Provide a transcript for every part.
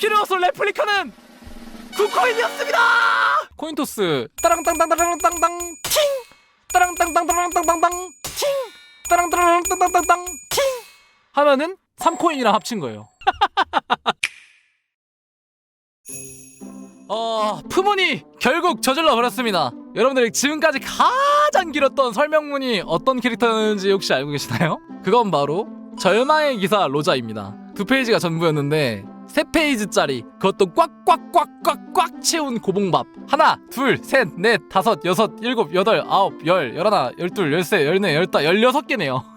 필요소 레플리카는 9코인이었습니다 코인 토스 따랑땅땅땅땅땅땅 팅 따랑땅땅땅땅땅땅 팅 따랑땅땅땅땅땅 팅 하면은 3코인이랑 합친 거예요 어, 푸문이 결국 저질러 버렸습니다. 여러분들이 지금까지 가장 길었던 설명문이 어떤 캐릭터였는지 혹시 알고 계시나요? 그건 바로 절망의 기사 로자입니다. 두 페이지가 전부였는데 세 페이지짜리 그것도 꽉꽉꽉꽉꽉 채운 고봉밥 하나 둘 셋 넷 다섯 여섯 일곱 여덟 아홉 열 열하나 열둘 열세 열네 열다 열여섯 개네요.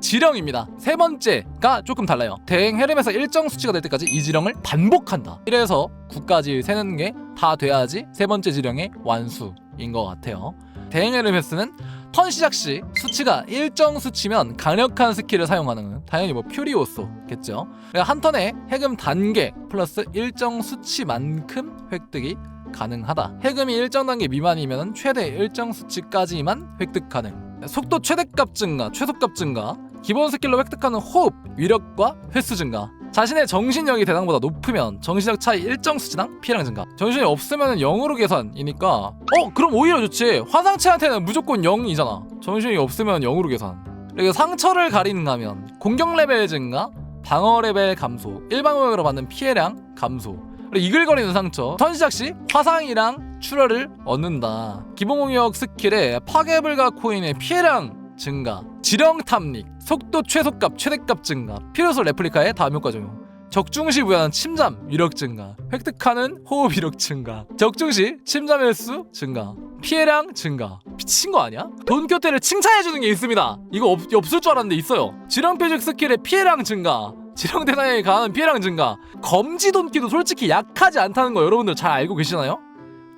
지령입니다. 세 번째가 조금 달라요. 대행 헤름에서 일정 수치가 될 때까지 이 지령을 반복한다. 1에서 9까지 세는 게 다 돼야지 세 번째 지령의 완수인 것 같아요. 대행 헤르메스는 턴 시작 시 수치가 일정 수치면 강력한 스킬을 사용하는 당연히 뭐 퓨리오소겠죠. 한 턴에 해금 단계 플러스 일정 수치만큼 획득이 가능하다. 해금이 일정 단계 미만이면 최대 일정 수치까지만 획득 가능. 속도 최대값 증가, 최소값 증가, 기본 스킬로 획득하는 호흡, 위력과 횟수 증가. 자신의 정신력이 대상보다 높으면 정신력 차이 일정 수치당 피해량 증가. 정신이 없으면 0으로 계산이니까 어 그럼 오히려 좋지. 화상체한테는 무조건 0이잖아. 정신이 없으면 0으로 계산. 그리고 상처를 가리는 가면 공격 레벨 증가, 방어 레벨 감소, 일방적으로 받는 피해량 감소. 이글거리는 상처. 턴 시작 시 화상이랑 출혈을 얻는다. 기본 공격 스킬에 파괴불가 코인의 피해량 증가, 지령 탐닉, 속도 최소값 최대값 증가, 필요소 레플리카의 다음 효과 적용. 적중시 부여하는 침잠 위력 증가, 획득하는 호흡 위력 증가, 적중시 침잠 횟수 증가, 피해량 증가. 미친 거 아니야? 돈교태를 칭찬해주는 게 있습니다. 이거 없, 없을 줄 알았는데 있어요. 지령 표적 스킬의 피해량 증가, 지령 대상에 가하는 피해량 증가, 검지 돈기도 솔직히 약하지 않다는 거 여러분들 잘 알고 계시나요?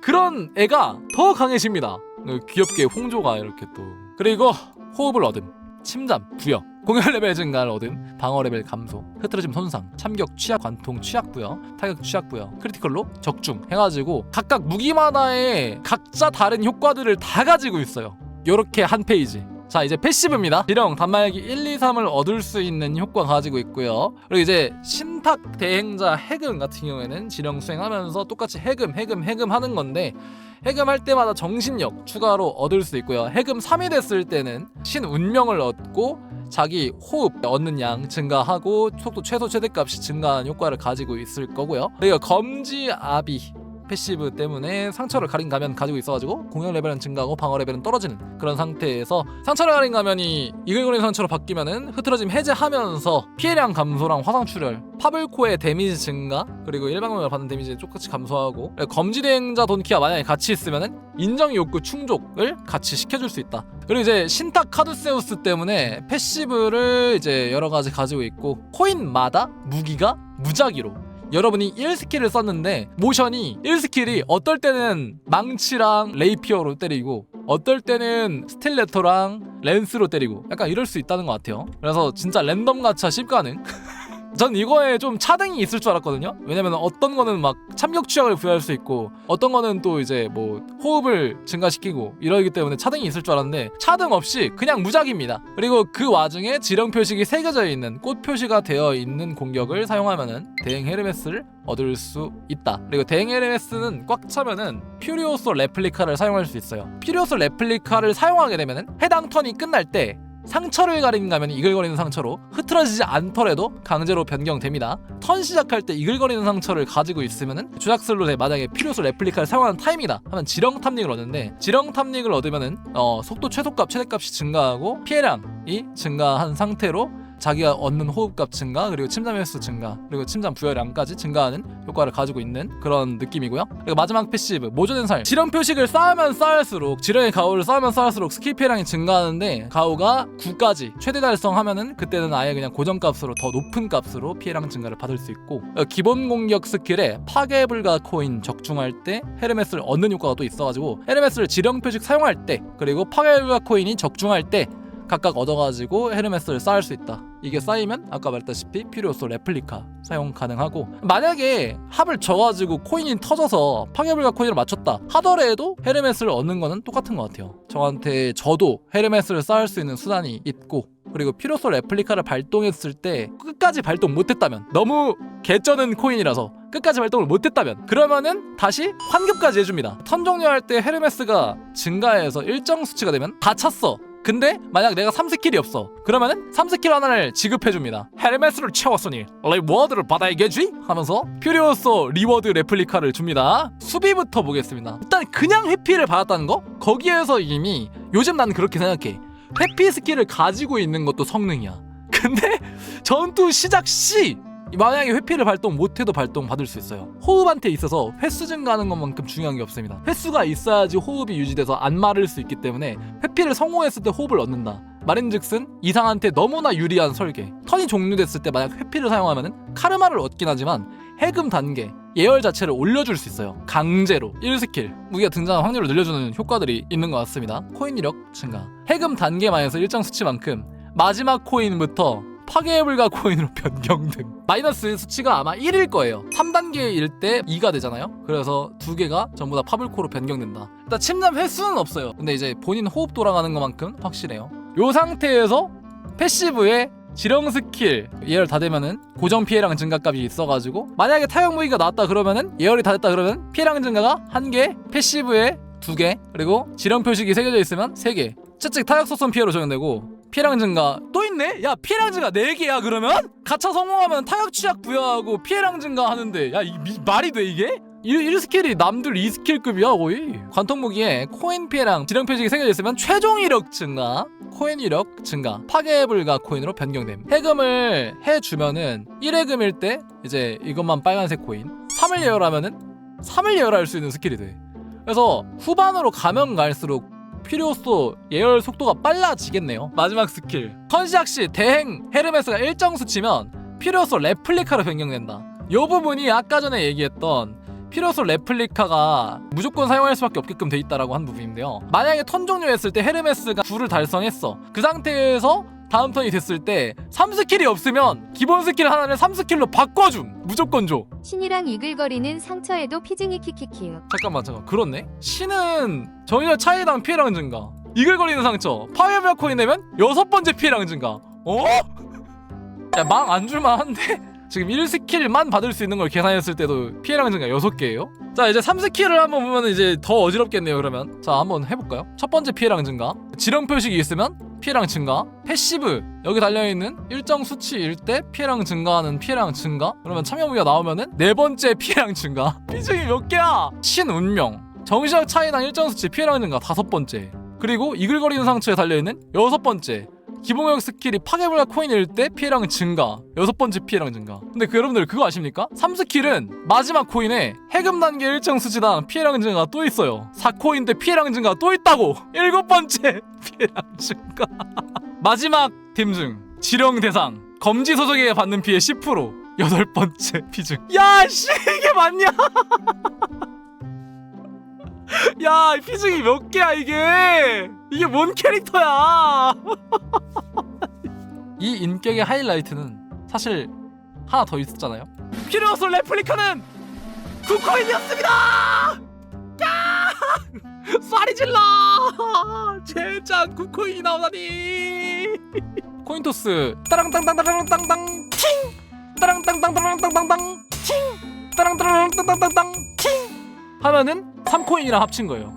그런 애가 더 강해집니다. 귀엽게 홍조가 이렇게 또 그리고 호흡을 얻음, 침잠, 부여, 공격 레벨 증가를 얻음, 방어 레벨 감소, 흐트러짐 손상, 참격 취약 관통 취약 부여, 타격 취약 부여, 크리티컬로 적중 해가지고 각각 무기마다의 각자 다른 효과들을 다 가지고 있어요. 요렇게 한 페이지. 자 이제 패시브입니다 지령 단말기 1, 2, 3을 얻을 수 있는 효과 가지고 있고요 그리고 이제 신 탁 대행자 해금 같은 경우에는 지령 수행하면서 똑같이 해금 해금 해금 하는 건데 해금할 때마다 정신력 추가로 얻을 수 있고요. 해금 3이 됐을 때는 신 운명을 얻고 자기 호흡 얻는 양 증가하고 속도 최소 최대값이 증가하는 효과를 가지고 있을 거고요. 그리고 검지 아비 패시브 때문에 상처를 가린 가면 가지고 있어가지고 공격 레벨은 증가하고 방어 레벨은 떨어지는 그런 상태에서 상처를 가린 가면이 이글거리는 상처로 바뀌면은 흐트러짐 해제하면서 피해량 감소랑 화상 출혈 파블코의 데미지 증가 그리고 일방적으로 받는 데미지 똑같이 감소하고 검지 대행자 돈키와 만약에 같이 있으면은 인정 욕구 충족을 같이 시켜줄 수 있다. 그리고 이제 신탁 카드세우스 때문에 패시브를 이제 여러 가지 가지고 있고 코인마다 무기가 무작위로 여러분이 1스킬을 썼는데 모션이 1스킬이 어떨 때는 망치랑 레이피어로 때리고 어떨 때는 스틸레터랑 랜스로 때리고 약간 이럴 수 있다는 것 같아요. 그래서 진짜 랜덤 가차 10가능 전 이거에 좀 차등이 있을 줄 알았거든요. 왜냐면 어떤 거는 막 참격 취약을 부여할 수 있고 어떤 거는 또 이제 뭐 호흡을 증가시키고 이러기 때문에 차등이 있을 줄 알았는데 차등 없이 그냥 무작입니다. 그리고 그 와중에 지령 표식이 새겨져 있는 꽃 표시가 되어 있는 공격을 사용하면은 대행 헤르메스를 얻을 수 있다. 그리고 대행 헤르메스는 꽉 차면은 퓨리오소 레플리카를 사용할 수 있어요. 퓨리오소 레플리카를 사용하게 되면은 해당 턴이 끝날 때 상처를 가리는 가면이 이글거리는 상처로 흐트러지지 않더라도 강제로 변경됩니다. 턴 시작할 때 이글거리는 상처를 가지고 있으면은 주작 슬롯에 만약에 필요소 레플리카를 사용하는 타임이다 하면 지령 탐닉을 얻는데 지령 탐닉을 얻으면은 어, 속도 최소값 최대값이 증가하고 피해량이 증가한 상태로 자기가 얻는 호흡값 증가 그리고 침잠 횟수 증가 그리고 침잠 부여량까지 증가하는 효과를 가지고 있는 그런 느낌이고요. 그리고 마지막 패시브 모조된 살 지령 표식을 쌓으면 쌓을수록 지령의 가오를 쌓으면 쌓을수록 스킬 피해량이 증가하는데 가오가 9까지 최대 달성하면은 그때는 아예 그냥 고정값으로 더 높은 값으로 피해량 증가를 받을 수 있고 기본 공격 스킬에 파괴 불가 코인 적중할 때 헤르메스를 얻는 효과가 또 있어가지고 헤르메스를 지령 표식 사용할 때 그리고 파괴 불가 코인이 적중할 때 각각 얻어가지고 헤르메스를 쌓을 수 있다. 이게 쌓이면 아까 말했다시피 필요소 레플리카 사용 가능하고 만약에 합을 져가지고 코인이 터져서 파괴불가 코인을 맞췄다 하더라도 헤르메스를 얻는 거는 똑같은 것 같아요. 저한테 저도 헤르메스를 쌓을 수 있는 수단이 있고 그리고 피로소 레플리카를 발동했을 때 끝까지 발동 못했다면 너무 개쩌는 코인이라서 끝까지 발동을 못했다면 그러면은 다시 환급까지 해줍니다. 턴 종료할 때 헤르메스가 증가해서 일정 수치가 되면 다 찼어. 근데 만약 내가 3스킬이 없어. 그러면은 3스킬 하나를 지급해줍니다. 헤르메스를 채웠으니 리워드를 받아야겠지? 하면서 퓨리오소 리워드 레플리카를 줍니다. 수비부터 보겠습니다. 일단 그냥 회피를 받았다는 거? 거기에서 이미 요즘 나는 그렇게 생각해. 회피 스킬을 가지고 있는 것도 성능이야. 근데 전투 시작 시 만약에 회피를 발동 못해도 발동 받을 수 있어요. 호흡한테 있어서 횟수 증가하는 것만큼 중요한 게 없습니다. 횟수가 있어야지 호흡이 유지돼서 안 마를 수 있기 때문에 회피를 성공했을 때 호흡을 얻는다. 말인즉슨 이상한테 너무나 유리한 설계. 턴이 종료됐을 때 만약 회피를 사용하면 카르마를 얻긴 하지만 해금 단계 예열 자체를 올려줄 수 있어요. 강제로 1스킬 무기가 등장한 확률을 늘려주는 효과들이 있는 것 같습니다. 코인 이력 증가. 해금 단계만에서 일정 수치만큼 마지막 코인부터 파괴의 불가 코인으로 변경됨. 마이너스 수치가 아마 1일 거예요. 3단계일 때 2가 되잖아요. 그래서 두 개가 전부 다 파블코로 변경된다. 일단 침잠 횟수는 없어요. 근데 이제 본인 호흡 돌아가는 것만큼 확실해요. 요 상태에서 패시브에 지령 스킬 예열 다 되면은 고정 피해량 증가값이 있어가지고 만약에 타격 무기가 나왔다 그러면은 예열이 다 됐다 그러면 피해량 증가가 한 개, 패시브에 두 개, 그리고 지령 표식이 새겨져 있으면 세 개. 채찍 타격 소선 피해로 적용되고 피해량 증가 또 있네? 야 피해량 증가 4개야 그러면? 가차 성공하면 타격 취약 부여하고 피해량 증가하는데 야 이, 미- 말이 돼 이게? 1, 스킬이 남들 2스킬급이야 거의 관통 무기에 코인 피해량 지령 표식이 새겨져 있으면 최종 이력 증가 코인 이력 증가 파괴 불가 코인으로 변경됨 해금을 해주면은 1해금일 때 이제 이것만 빨간색 코인 3을 예열하면은 3을 예열할 수 있는 스킬이 돼 그래서 후반으로 가면 갈수록 필요소 예열 속도가 빨라지겠네요. 마지막 스킬. 컨시악 시 대행 헤르메스가 일정 수치면 필요소 레플리카로 변경된다. 이 부분이 아까 전에 얘기했던 필요소 레플리카가 무조건 사용할 수밖에 없게끔 돼 있다라고 한 부분인데요. 만약에 턴 종료했을 때 헤르메스가 9를 달성했어. 그 상태에서 다음 턴이 됐을 때 3스킬이 없으면 기본 스킬 하나를 3스킬로 바꿔줌. 무조건 줘. 신이랑 이글거리는 상처에도 피증이 키키키요. 잠깐만 잠깐 그렇네 신은 정의자 차이당 피해량 증가 이글거리는 상처 파이어블 코인 내면 여섯 번째 피해량 증가 어? 야망 안 줄만 한데? 지금 1스킬만 받을 수 있는 걸 계산했을 때도 피해량 증가 6개예요? 자 이제 3스킬을 한번 보면 이제 더 어지럽겠네요 그러면 자 한번 해볼까요? 첫 번째 피해량 증가 지령 표식이 있으면 피해량 증가? 패시브. 여기 달려있는 일정 수치일 때 피해량 증가하는 피해량 증가? 그러면 참여 무기가 나오면은 네 번째 피해량 증가. 피증이 몇 개야? 신운명. 정시적 차이당 일정 수치 피해량 증가 다섯 번째. 그리고 이글거리는 상처에 달려있는 여섯 번째 기본격 스킬이 파괴불가 코인일 때 피해량 증가 여섯 번째 피해량 증가. 근데 그 여러분들 그거 아십니까? 3스킬은 마지막 코인에 해금 단계 일정 수치당 피해량 증가가 또 있어요. 4코인 때 피해량 증가가 또 있다고! 일곱 번째 피해량 증가. 마지막 댐증 지령 대상 검지 소속에 받는 피해 10% 여덟 번째 피증 야 씨 이게 맞냐 야, 이 피증이 몇 개야 이게? 이게 뭔 캐릭터야? 이 인격의 하이라이트는 사실 하나 더 있었잖아요. 피르오스 레플리카는 구코인이었습니다. 야! 쏴리 질러! 젠장 구코인이 나오다니. 코인 토스 따랑땅땅땅땅땅땅 팅! 따랑땅땅땅땅땅땅 팅! 따랑땅땅땅땅땅 팅! 하면은 3코인이랑 합친 거예요.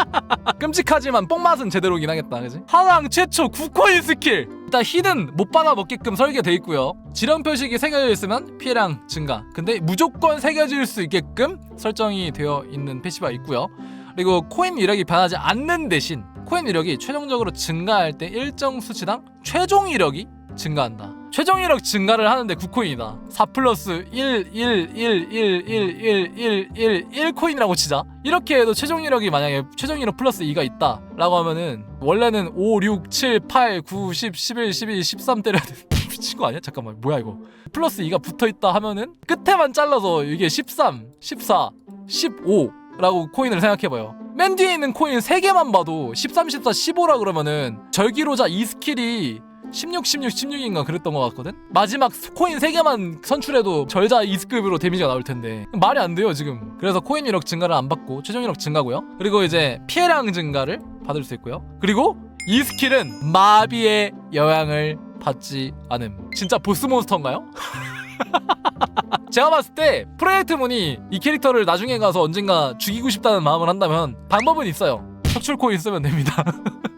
끔찍하지만 뽕맛은 제대로긴 하겠다, 그지? 하랑 최초 9코인 스킬. 일단 히든 못 받아 먹게끔 설계돼 있고요. 지령 표식이 새겨져 있으면 피해량 증가. 근데 무조건 새겨질 수 있게끔 설정이 되어 있는 패시브가 있고요. 그리고 코인 이력이 변하지 않는 대신 코인 이력이 최종적으로 증가할 때 일정 수치당 최종 이력이 증가한다. 최종 이력 증가를 하는데 9코인이다. 4 플러스 1, 1, 1, 1, 1, 1, 1, 1, 1코인이라고 치자. 이렇게 해도 최종 이력이 만약에 최종 이력 플러스 2가 있다. 라고 하면은 원래는 5, 6, 7, 8, 9, 10, 11, 12, 13 때려야 돼. 미친 거 아니야? 잠깐만 뭐야 이거. 플러스 2가 붙어 있다 하면은 끝에만 잘라서 이게 13, 14, 15 라고 코인을 생각해봐요. 맨 뒤에 있는 코인 3개만 봐도 13, 14, 15라 그러면은 절기로자 2스킬이 16, 16, 16인가 그랬던 것 같거든? 마지막 코인 3개만 선출해도 절자 2스급으로 데미지가 나올 텐데 말이 안 돼요 지금 그래서 코인 이력 증가를 안 받고 최종 이력 증가고요 그리고 이제 피해량 증가를 받을 수 있고요 그리고 이 스킬은 마비의 영향을 받지 않음. 진짜 보스 몬스터인가요? 제가 봤을 때 프레이트 문이 이 캐릭터를 나중에 가서 언젠가 죽이고 싶다는 마음을 한다면 방법은 있어요. 척출 코인 쓰면 됩니다.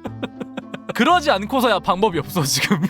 그러지 않고서야 방법이 없어 지금.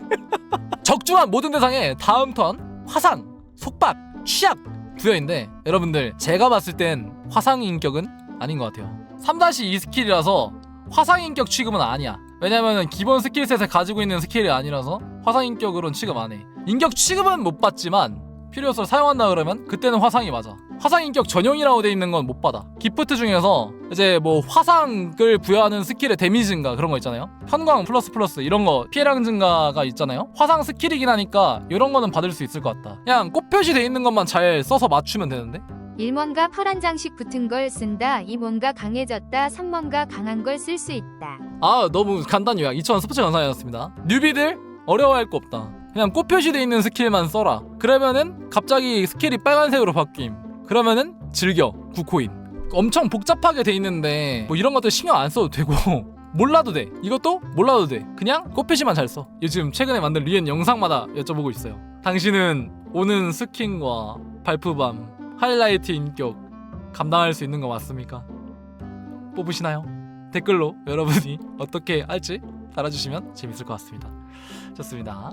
적중한 모든 대상에 다음 턴 화상, 속박, 취약 부여인데 여러분들 제가 봤을 땐 화상 인격은 아닌 것 같아요. 3-2 스킬이라서 화상 인격 취급은 아니야. 왜냐면은 기본 스킬셋에 가지고 있는 스킬이 아니라서 화상 인격으로는 취급 안 해. 인격 취급은 못 받지만 필요해서 사용한다 그러면 그때는 화상이 맞아. 화상 인격 전용이라고 돼 있는 건 못 받아. 기프트 중에서 이제 뭐 화상을 부여하는 스킬의 데미지 증가 그런 거 있잖아요. 현광 플러스 플러스 이런 거 피해량 증가가 있잖아요. 화상 스킬이긴 하니까 이런 거는 받을 수 있을 것 같다. 그냥 꽃 표시 돼 있는 것만 잘 써서 맞추면 되는데. 1뭔가 파란 장식 붙은 걸 쓴다. 2뭔가 강해졌다. 3뭔가 강한 걸 쓸 수 있다. 아 너무 간단 요약 2,000원 스포츠 영상이었습니다 뉴비들 어려워할 거 없다 그냥 꽃 표시돼 있는 스킬만 써라 그러면은 갑자기 스킬이 빨간색으로 바뀜 그러면은 즐겨 9코인 엄청 복잡하게 돼 있는데 뭐 이런 것들 신경 안 써도 되고 몰라도 돼 이것도 몰라도 돼 그냥 꽃 표시만 잘 써 요즘 최근에 만든 리엔 영상마다 여쭤보고 있어요 당신은 오는 스킨과 발프밤 하이라이트 인격 감당할 수 있는 거 맞습니까? 뽑으시나요? 댓글로 여러분이 어떻게 할지 달아주시면 재밌을 것 같습니다. 좋습니다.